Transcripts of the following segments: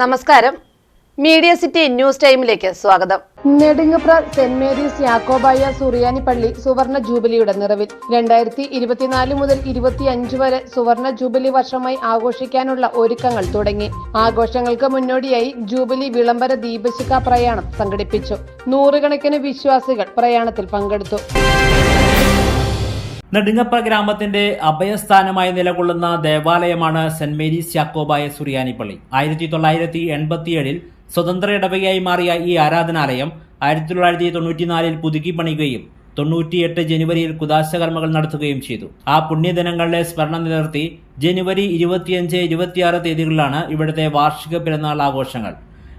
നമസ്കാരം. Media city news ടൈമിലേക്ക് സ്വാഗതം. നെടുങ്ങപ്ര സെന്റ് മേരീസ് യാക്കോബായ സുറിയാനി പള്ളി സുവർണ ജൂബിലിയുടെ നിറവിൽ. രണ്ടായിരത്തി ഇരുപത്തിനാല് മുതൽ ഇരുപത്തിയഞ്ച് വരെ സുവർണ ജൂബിലി വർഷമായി ആഘോഷിക്കാനുള്ള ഒരുക്കങ്ങൾ തുടങ്ങി. ആഘോഷങ്ങൾക്ക് മുന്നോടിയായി ജൂബിലി വിളംബര ദീപശിഖ പ്രയാണം സംഘടിപ്പിച്ചു. നൂറുകണക്കിന് വിശ്വാസികൾ പ്രയാണത്തിൽ പങ്കെടുത്തു. നെടുങ്ങപ്പ ഗ്രാമത്തിന്റെ അഭയസ്ഥാനമായി നിലകൊള്ളുന്ന ദേവാലയമാണ് സെന്റ് മേരീസ് യാക്കോബായ സുറിയാനി പള്ളി ആയിരത്തി തൊള്ളായിരത്തി എൺപത്തിയേഴിൽ സ്വതന്ത്ര ഇടവകയായി മാറിയ ഈ ആരാധനാലയം ആയിരത്തി തൊള്ളായിരത്തി തൊണ്ണൂറ്റിനാലിൽ പുതുക്കി പണിയുകയും തൊണ്ണൂറ്റിയെട്ട് ജനുവരിയിൽ കുദാശകർമ്മകൾ നടത്തുകയും ചെയ്തു. ആ പുണ്യദിനങ്ങളിലെ സ്മരണം നിലനിർത്തി ജനുവരി ഇരുപത്തിയഞ്ച് ഇരുപത്തിയാറ് തീയതികളിലാണ് ഇവിടുത്തെ വാർഷിക പെരുന്നാൾ ആഘോഷങ്ങൾ.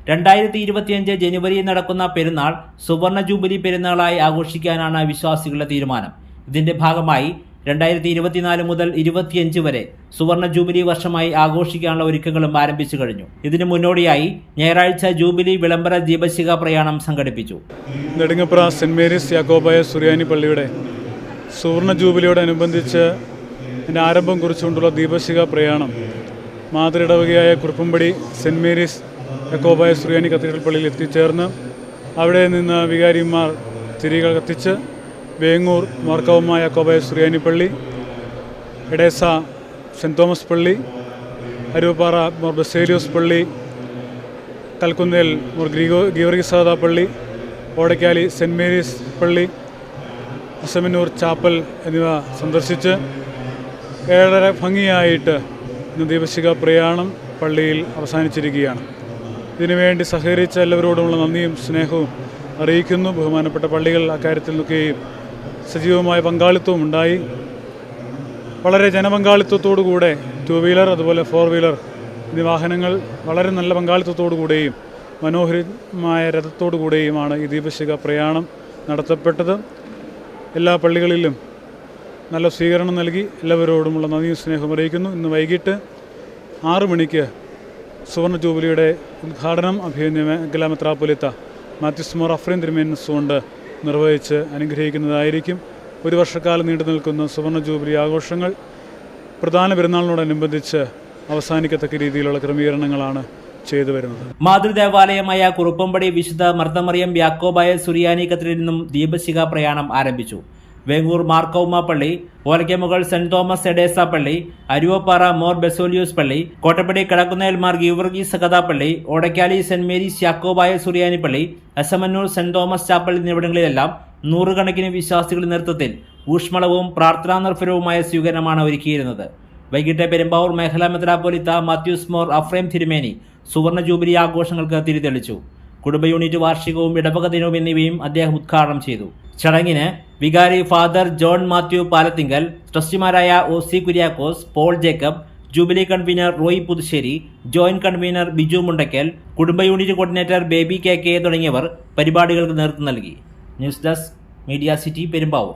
രണ്ടായിരത്തി ഇരുപത്തിയഞ്ച് ജനുവരിയിൽ നടക്കുന്ന പെരുന്നാൾ സുവർണ ജൂബിലി പെരുന്നാളായി ആഘോഷിക്കാനാണ് വിശ്വാസികളുടെ തീരുമാനം. ഇതിന്റെ ഭാഗമായി രണ്ടായിരത്തി ഇരുപത്തിനാല് മുതൽ ഇരുപത്തിയഞ്ച് വരെ സുവർണ ജൂബിലി വർഷമായി ആഘോഷിക്കാനുള്ള ഒരുക്കങ്ങളും ആരംഭിച്ചു കഴിഞ്ഞു. ഇതിനു മുന്നോടിയായി ഞായറാഴ്ച ജൂബിലി വിളംബര ദീപശിഖ പ്രയാണം സംഘടിപ്പിച്ചു. നെടുങ്ങപ്ര സെന്റ് മേരീസ് യാക്കോബായ സുറിയാനി പള്ളിയുടെ സുവർണ ജൂബിലിയോടനുബന്ധിച്ച് അതിന്റെ ആരംഭം കുറിച്ചുകൊണ്ടുള്ള ദീപശിഖ പ്രയാണം മാതൃടവകയായ കുറുപ്പുംപടി സെന്റ് മേരീസ് യാക്കോബായ സുറിയാനി കത്തീഡ്രൽ പള്ളിയിൽ എത്തിച്ചേർന്ന് അവിടെ നിന്ന് വികാരിമാർ തിരികൾ കത്തിച്ച് വേങ്ങൂർ മാർക്കവുമായ യാക്കോബായ ശ്രീയാനിപ്പള്ളി എടേസ സെന്റ് തോമസ് പള്ളി അരുവപ്പാറ മോർ ബസേലിയോസ് പള്ളി കൽക്കുന്നേൽ മോർ ഗ്രീഗോ ഗീവർഗിസാദ പള്ളി ഓടക്കാലി സെന്റ് മേരീസ് പള്ളി അസമന്നൂർ ചാപ്പൽ എന്നിവ സന്ദർശിച്ച് ഏറെ ഭംഗിയായിട്ട് ഇന്ന് ദീപശിക പ്രയാണം പള്ളിയിൽ അവസാനിച്ചിരിക്കുകയാണ്. ഇതിനുവേണ്ടി സഹകരിച്ച എല്ലാവരോടുമുള്ള നന്ദിയും സ്നേഹവും അറിയിക്കുന്നു. ബഹുമാനപ്പെട്ട പള്ളികൾ അക്കാര്യത്തിൽ നിൽക്കുകയും സജീവമായ പങ്കാളിത്തവും ഉണ്ടായി. വളരെ ജനപങ്കാളിത്തത്തോടു കൂടെ ടു വീലർ അതുപോലെ ഫോർ വീലർ എന്നീ വാഹനങ്ങൾ വളരെ നല്ല പങ്കാളിത്തത്തോടു കൂടെയും മനോഹരമായ രഥത്തോടു കൂടെയുമാണ് ഈ ദീപശിഖ പ്രയാണം നടത്തപ്പെട്ടത്. എല്ലാ പള്ളികളിലും നല്ല സ്വീകരണം നൽകി എല്ലാവരോടുമുള്ള നന്ദിയും സ്നേഹവും അറിയിക്കുന്നു. ഇന്ന് വൈകിട്ട് ആറു മണിക്ക് സുവർണ ജൂബിലിയുടെ ഉദ്ഘാടനം അഭിനയ മേഖലാമെത്രാപ്പൊലിത്ത മാത്യുസ് മോർ അഫ്രീൻ നിർവഹിച്ച് അനുഗ്രഹിക്കുന്നതായിരിക്കും. ഒരു വർഷക്കാലം നീണ്ടു നിൽക്കുന്ന സുവർണ ജൂബിലി ആഘോഷങ്ങൾ പ്രധാന പെരുന്നാളിനോടനുബന്ധിച്ച് അവസാനിക്കത്തക്ക രീതിയിലുള്ള ക്രമീകരണങ്ങളാണ് ചെയ്തു വരുന്നത്. മാതൃദേവാലയമായ കുറുപ്പമ്പടി വിശുദ്ധ മർദ്ദമറിയം യാക്കോബായ സുറിയാനി കത്തിൽ നിന്നും ദീപശിഖ പ്രയാണം ആരംഭിച്ചു. വേങ്ങൂർ മാർക്കൗമ പള്ളി ഓലക്കമുകൾ സെന്റ് തോമസ് എഡേസ പള്ളി അരുവപ്പാറ മോർ ബെസോലിയോസ് പള്ളി കോട്ടപ്പടി കടക്കുന്നേൽ മാർ ഗീവർഗീസ് പള്ളി ഓടക്കാലി സെന്റ് മേരീസ് യാക്കോബായ സുറിയാനി പള്ളി അസമന്നൂർ സെന്റ് തോമസ് ചാപ്പൽ എന്നിവിടങ്ങളിലെല്ലാം നൂറുകണക്കിന് വിശ്വാസികളുടെ നേതൃത്വത്തിൽ ഊഷ്മളവും പ്രാർത്ഥനാ നിർഭരവുമായ സ്വീകരണമാണ് ഒരുക്കിയിരുന്നത്. വൈകിട്ട് പെരുമ്പാവൂർ മേഖലാ മെത്രാപോലിത്ത മാത്യൂസ് മോർ അഫ്രേം തിരുമേനി സുവർണ ജൂബിലി ആഘോഷങ്ങൾക്ക് തിരിതെളിച്ചു. കുടുംബ യൂണിറ്റ് വാർഷികവും ഇടവക ദിനവും എന്നിവയും അദ്ദേഹം ഉദ്ഘാടനം ചെയ്തു. ചടങ്ങിന് വികാരി father John Mathew Palathingal ട്രസ്റ്റിമാരായ O C Kuriakose Paul Jacob jubilee convener Roy Puthussery joint convener Biju Mundackal കുടുംബ unit coordinator Baby K K തുടങ്ങിയവർ പരിപാടികൾക്ക് നേതൃത്വം നൽകി. News desk media city Perumbavoor.